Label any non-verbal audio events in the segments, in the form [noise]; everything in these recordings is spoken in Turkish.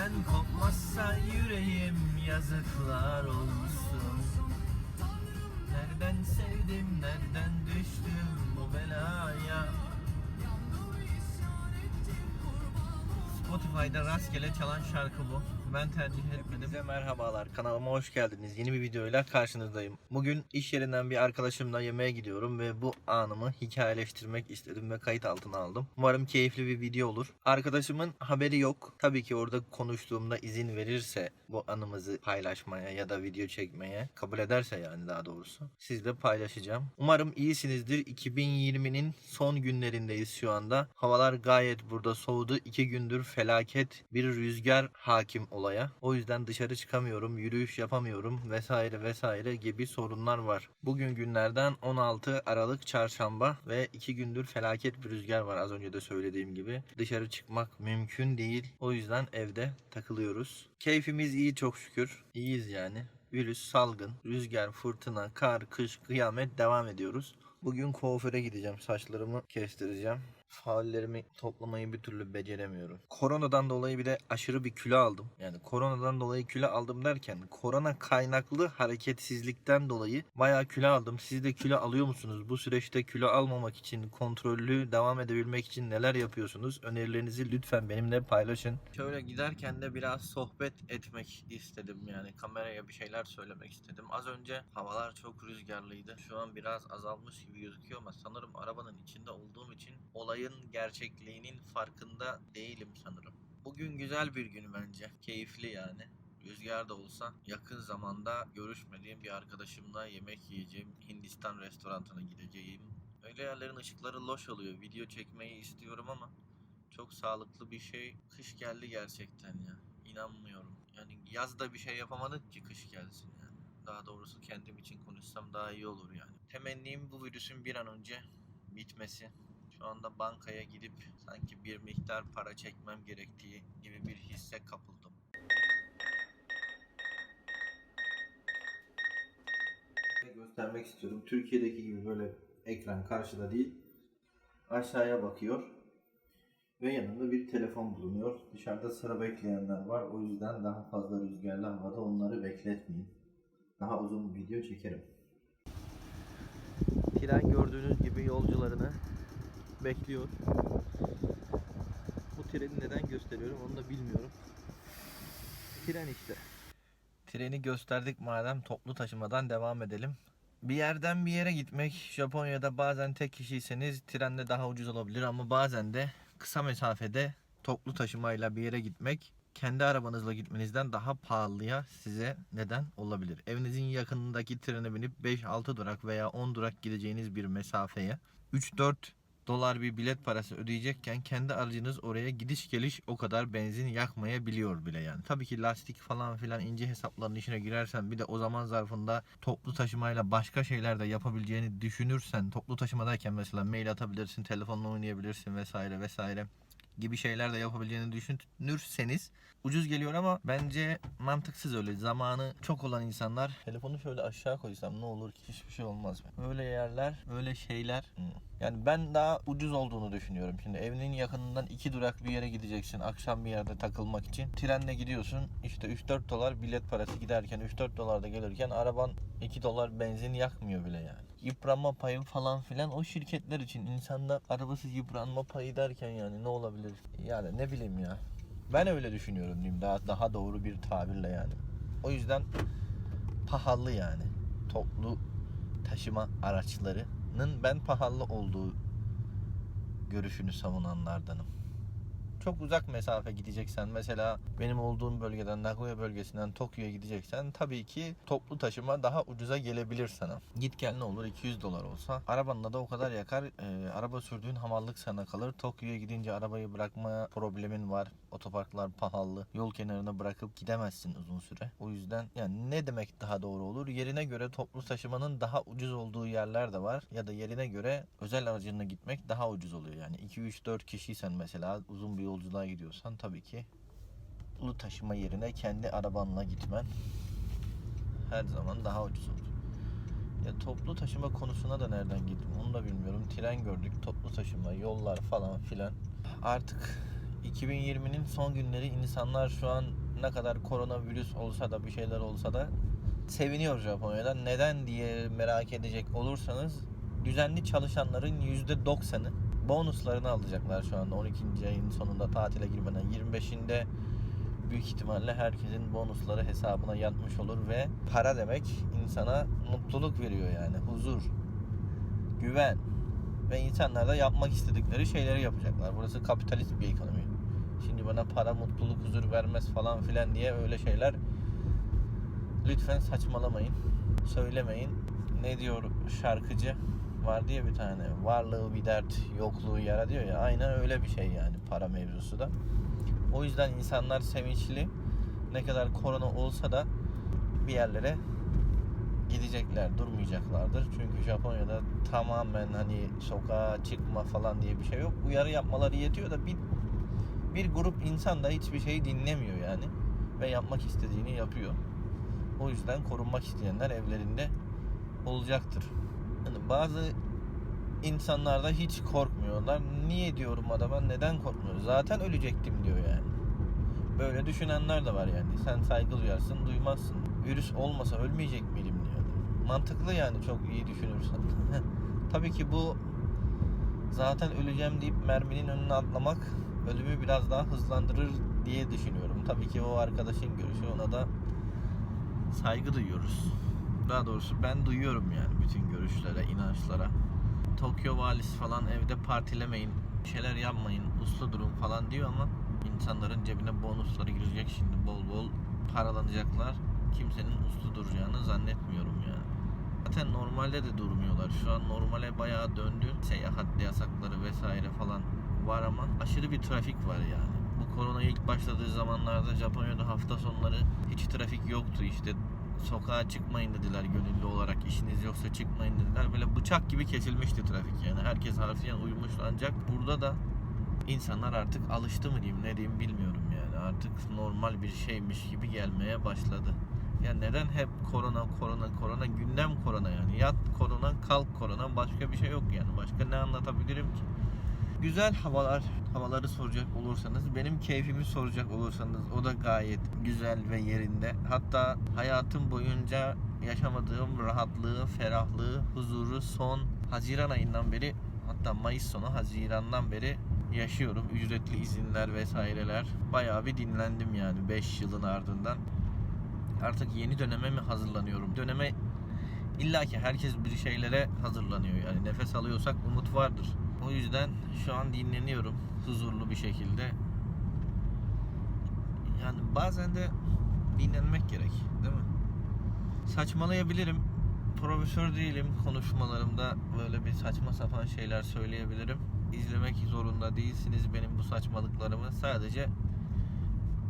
Senden kopmazsa yüreğim yazıklar olsun Nereden sevdim, nereden düştüm bu belaya Spotify'da rastgele çalan şarkı bu. Ben tercih etmedim. Hepinize merhabalar. Kanalıma hoş geldiniz. Yeni bir videoyla karşınızdayım. Bugün iş yerinden bir arkadaşımla yemeğe gidiyorum ve bu anımı hikayeleştirmek istedim ve kayıt altına aldım. Umarım keyifli bir video olur. Arkadaşımın haberi yok. Tabii ki orada konuştuğumda izin verirse bu anımızı paylaşmaya ya da video çekmeye kabul ederse yani daha doğrusu sizle paylaşacağım. Umarım iyisinizdir. 2020'nin son günlerindeyiz şu anda. Havalar gayet burada soğudu. İki gündür felaket bir rüzgar hakim olaya. O yüzden dışarı çıkamıyorum, yürüyüş yapamıyorum vesaire vesaire gibi sorunlar var. Bugün günlerden 16 Aralık Çarşamba ve iki gündür felaket bir rüzgar var az önce de söylediğim gibi. Dışarı çıkmak mümkün değil. O yüzden evde takılıyoruz. Keyfimiz iyi çok şükür. İyiyiz yani. Virüs, salgın, rüzgar, fırtına, kar, kış, kıyamet devam ediyoruz. Bugün kuaföre gideceğim. Saçlarımı kestireceğim. Faallerimi toplamayı bir türlü beceremiyorum. Koronadan dolayı bir de aşırı bir kilo aldım. Yani koronadan dolayı kilo aldım derken korona kaynaklı hareketsizlikten dolayı bayağı kilo aldım. Siz de kilo alıyor musunuz? Bu süreçte kilo almamak için, kontrollü devam edebilmek için neler yapıyorsunuz? Önerilerinizi lütfen benimle paylaşın. Şöyle giderken de biraz sohbet etmek istedim yani kameraya bir şeyler söylemek istedim. Az önce havalar çok rüzgarlıydı. Şu an biraz azalmış gibi gözüküyor ama sanırım arabanın içinde olduğum için olayın gerçekliğinin farkında değilim sanırım. Bugün güzel bir gün bence. Keyifli yani. Rüzgar da olsa yakın zamanda görüşmediğim bir arkadaşımla yemek yiyeceğim. Hindistan restoranına gideceğim. Öyle yerlerin ışıkları loş oluyor. Video çekmeyi istiyorum ama çok sağlıklı bir şey. Kış geldi gerçekten ya. İnanmıyorum. Yani yazda bir şey yapamadık ki kış gelsin yani. Daha doğrusu kendim için konuşsam daha iyi olur yani. Temennim bu virüsün bir an önce bitmesi. Şu anda bankaya gidip sanki bir miktar para çekmem gerektiği gibi bir hisse kapıldım. göstermek istiyorum. Türkiye'deki gibi böyle ekran karşıda değil. Aşağıya bakıyor. Ve yanında bir telefon bulunuyor. Dışarıda sıra bekleyenler var. O yüzden daha fazla rüzgarlı havada onları bekletmeyin. Daha uzun bir video çekerim. Tren gördüğünüz gibi yolcularını bekliyor. Bu treni neden gösteriyorum onu da bilmiyorum. Tren işte. Treni gösterdik madem toplu taşımadan devam edelim. Bir yerden bir yere gitmek Japonya'da bazen tek kişiyseniz trenle daha ucuz olabilir ama bazen de kısa mesafede toplu taşımayla bir yere gitmek kendi arabanızla gitmenizden daha pahalıya size neden olabilir. Evinizin yakınındaki trene binip 5-6 durak veya 10 durak gideceğiniz bir mesafeye 3-4 dolar bir bilet parası ödeyecekken kendi aracınız oraya gidiş geliş o kadar benzin yakmayabiliyor bile yani. Tabii ki lastik falan filan ince hesapların içine girersen bir de o zaman zarfında toplu taşımayla başka şeyler de yapabileceğini düşünürsen toplu taşımadayken mesela mail atabilirsin, telefonla oynayabilirsin vesaire vesaire gibi şeyler de yapabileceğini düşünürseniz ucuz geliyor ama bence mantıksız öyle. Zamanı çok olan insanlar telefonu şöyle aşağı koysam ne olur ki hiçbir şey olmaz. Öyle yerler, öyle şeyler. Yani ben daha ucuz olduğunu düşünüyorum. Şimdi evinin yakınından iki durak bir yere gideceksin. Akşam bir yerde takılmak için. Trenle gidiyorsun. İşte 3-4 dolar bilet parası giderken 3-4 dolar da gelirken araban 2 dolar benzin yakmıyor bile yani. Yıpranma payı falan filan o şirketler için insanda arabasız yıpranma payı derken yani ne olabilir? Yani ne bileyim ya. Ben öyle düşünüyorum diyeyim daha daha doğru bir tabirle yani. O yüzden pahalı yani. Toplu taşıma araçlarının ben pahalı olduğu görüşünü savunanlardanım. Çok uzak mesafe gideceksen mesela benim olduğum bölgeden Nagoya bölgesinden Tokyo'ya gideceksen tabii ki toplu taşıma daha ucuza gelebilir sana. Git gel ne olur 200 dolar olsa arabanla da o kadar yakar. Ee, araba sürdüğün hamallık sana kalır. Tokyo'ya gidince arabayı bırakma problemin var. Otoparklar pahalı. Yol kenarına bırakıp gidemezsin uzun süre. O yüzden yani ne demek daha doğru olur? Yerine göre toplu taşımanın daha ucuz olduğu yerler de var. Ya da yerine göre özel aracınla gitmek daha ucuz oluyor. Yani 2-3-4 kişiysen mesela uzun bir yolculuğa gidiyorsan tabii ki toplu taşıma yerine kendi arabanla gitmen her zaman daha ucuz olur. Ya toplu taşıma konusuna da nereden gittim onu da bilmiyorum. Tren gördük, toplu taşıma, yollar falan filan. Artık 2020'nin son günleri insanlar şu an ne kadar koronavirüs olsa da bir şeyler olsa da seviniyor Japonya'da. Neden diye merak edecek olursanız düzenli çalışanların %90'ı bonuslarını alacaklar şu anda 12. ayın sonunda tatile girmeden 25'inde büyük ihtimalle herkesin bonusları hesabına yatmış olur ve para demek insana mutluluk veriyor yani huzur, güven ve insanlar da yapmak istedikleri şeyleri yapacaklar. Burası kapitalist bir ekonomi. Şimdi bana para, mutluluk, huzur vermez falan filan diye öyle şeyler lütfen saçmalamayın. Söylemeyin. Ne diyor şarkıcı? Var diye bir tane. Varlığı bir dert, yokluğu yara diyor ya. Aynen öyle bir şey yani para mevzusu da. O yüzden insanlar sevinçli. Ne kadar korona olsa da bir yerlere gidecekler, durmayacaklardır. Çünkü Japonya'da tamamen hani sokağa çıkma falan diye bir şey yok. Uyarı yapmaları yetiyor da bir bir grup insan da hiçbir şeyi dinlemiyor yani ve yapmak istediğini yapıyor. O yüzden korunmak isteyenler evlerinde olacaktır. Yani bazı insanlar da hiç korkmuyorlar. Niye diyorum adama neden korkmuyor? Zaten ölecektim diyor yani. Böyle düşünenler de var yani. Sen saygı duyarsın, duymazsın. Virüs olmasa ölmeyecek miydim diyor. Mantıklı yani çok iyi düşünürsen. [laughs] Tabii ki bu zaten öleceğim deyip merminin önüne atlamak ölümü biraz daha hızlandırır diye düşünüyorum. Tabii ki o arkadaşın görüşü ona da saygı duyuyoruz. Daha doğrusu ben duyuyorum yani bütün görüşlere, inançlara. Tokyo valisi falan evde partilemeyin, şeyler yapmayın, uslu durun falan diyor ama insanların cebine bonusları girecek şimdi bol bol paralanacaklar. Kimsenin uslu duracağını zannetmiyorum yani. Zaten normalde de durmuyorlar. Şu an normale bayağı döndü. Seyahat yasakları vesaire falan var ama aşırı bir trafik var yani. Bu korona ilk başladığı zamanlarda Japonya'da hafta sonları hiç trafik yoktu işte. Sokağa çıkmayın dediler gönüllü olarak. işiniz yoksa çıkmayın dediler. Böyle bıçak gibi kesilmişti trafik yani. Herkes harfiyen uymuştu ancak burada da insanlar artık alıştı mı diyeyim ne diyeyim bilmiyorum yani. Artık normal bir şeymiş gibi gelmeye başladı. Ya neden hep korona korona korona gündem korona yani. Yat korona kalk korona başka bir şey yok yani. Başka ne anlatabilirim ki? Güzel havalar, havaları soracak olursanız, benim keyfimi soracak olursanız o da gayet güzel ve yerinde. Hatta hayatım boyunca yaşamadığım rahatlığı, ferahlığı, huzuru son Haziran ayından beri hatta Mayıs sonu Haziran'dan beri yaşıyorum. Ücretli izinler vesaireler. Bayağı bir dinlendim yani 5 yılın ardından. Artık yeni döneme mi hazırlanıyorum? Döneme illa ki herkes bir şeylere hazırlanıyor yani nefes alıyorsak umut vardır. O yüzden şu an dinleniyorum huzurlu bir şekilde. Yani bazen de dinlenmek gerek, değil mi? Saçmalayabilirim. Profesör değilim konuşmalarımda böyle bir saçma sapan şeyler söyleyebilirim. İzlemek zorunda değilsiniz benim bu saçmalıklarımı. Sadece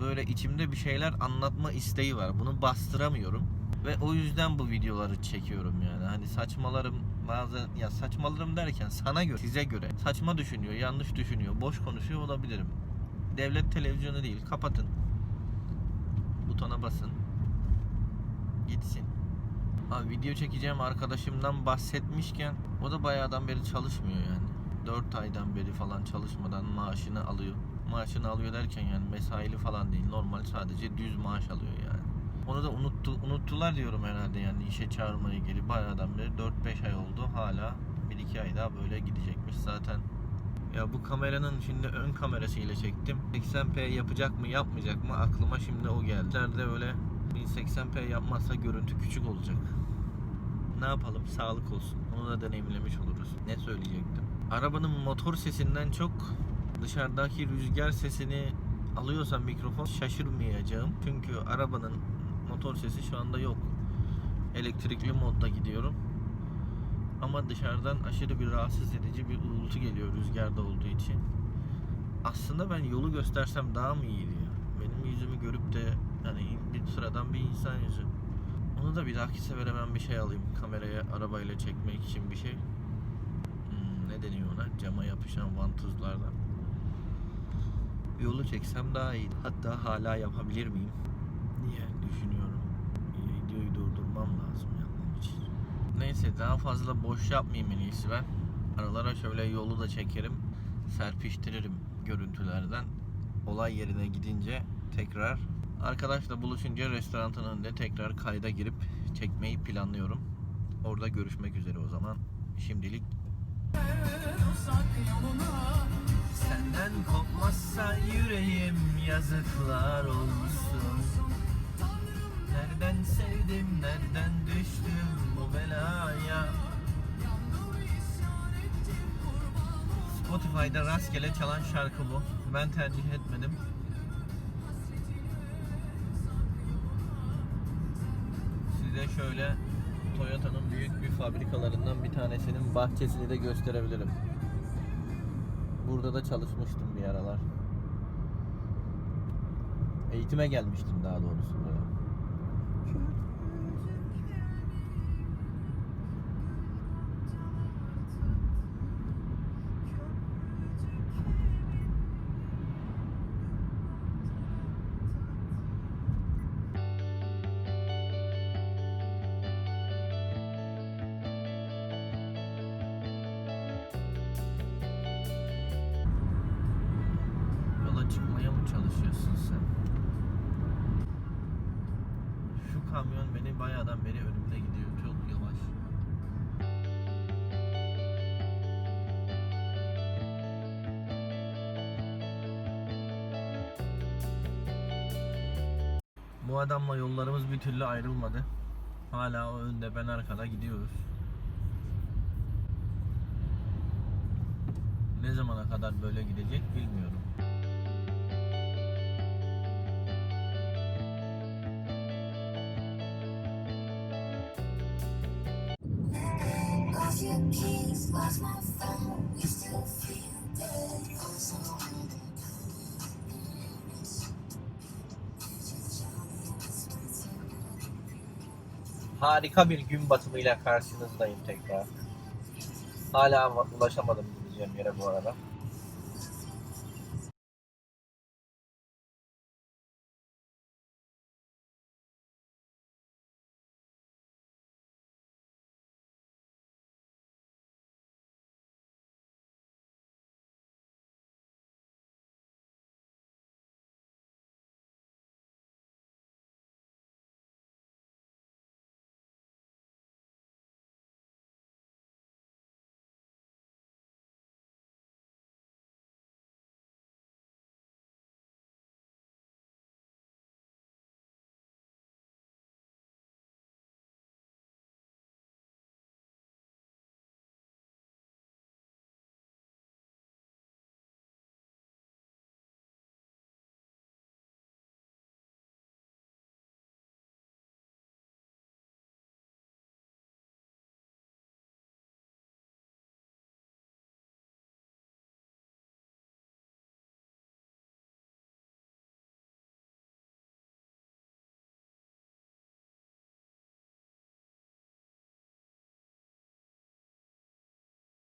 böyle içimde bir şeyler anlatma isteği var. Bunu bastıramıyorum. Ve o yüzden bu videoları çekiyorum yani. Hani saçmalarım bazen ya saçmalarım derken sana göre, size göre saçma düşünüyor, yanlış düşünüyor, boş konuşuyor olabilirim. Devlet televizyonu değil. Kapatın. Butona basın. Gitsin. Abi video çekeceğim arkadaşımdan bahsetmişken o da bayağıdan beri çalışmıyor yani. 4 aydan beri falan çalışmadan maaşını alıyor. Maaşını alıyor derken yani mesaili falan değil. Normal sadece düz maaş alıyor yani. Onu da unuttu, unuttular diyorum herhalde yani işe çağırmayı geri bayağıdan beri 4-5 ay oldu hala 1-2 ay daha böyle gidecekmiş zaten. Ya bu kameranın şimdi ön kamerasıyla çektim. 80p yapacak mı yapmayacak mı aklıma şimdi o geldi. İleride öyle 1080p yapmazsa görüntü küçük olacak. Ne yapalım sağlık olsun. Onu da deneyimlemiş oluruz. Ne söyleyecektim? Arabanın motor sesinden çok dışarıdaki rüzgar sesini alıyorsam mikrofon şaşırmayacağım. Çünkü arabanın motor sesi şu anda yok. Elektrikli modda gidiyorum. Ama dışarıdan aşırı bir rahatsız edici bir uğultu geliyor rüzgarda olduğu için. Aslında ben yolu göstersem daha mı iyiydi ya? Benim yüzümü görüp de hani bir sıradan bir insan yüzü. Onu da bir dahaki sefere ben bir şey alayım. Kameraya arabayla çekmek için bir şey. Hmm, ne deniyor ona? Cama yapışan vantuzlardan. Yolu çeksem daha iyi. Hatta hala yapabilir miyim? Diye düşünüyorum. Videoyu durdurmam lazım yapmam için. Neyse daha fazla boş yapmayayım en iyisi ben. Aralara şöyle yolu da çekerim. Serpiştiririm görüntülerden. olay yerine gidince tekrar arkadaşla buluşunca restoranın önünde tekrar kayda girip çekmeyi planlıyorum. Orada görüşmek üzere o zaman. Şimdilik Senden kopmazsa yüreğim yazıklar olsun Nereden sevdim, nereden düştüm bu belaya Spotify'da rastgele çalan şarkı bu. Ben tercih etmedim. Size şöyle Toyota'nın büyük bir fabrikalarından bir tanesinin bahçesini de gösterebilirim. Burada da çalışmıştım bir aralar. Eğitime gelmiştim daha doğrusu buraya. Sure. Kamyon beni bayağıdan beri önümde gidiyor. Çok yavaş. Bu adamla yollarımız bir türlü ayrılmadı. Hala o önde ben arkada gidiyoruz. Ne zamana kadar böyle gidecek bilmiyorum. Harika bir gün batımıyla karşınızdayım tekrar. Hala ulaşamadım gideceğim yere bu arada.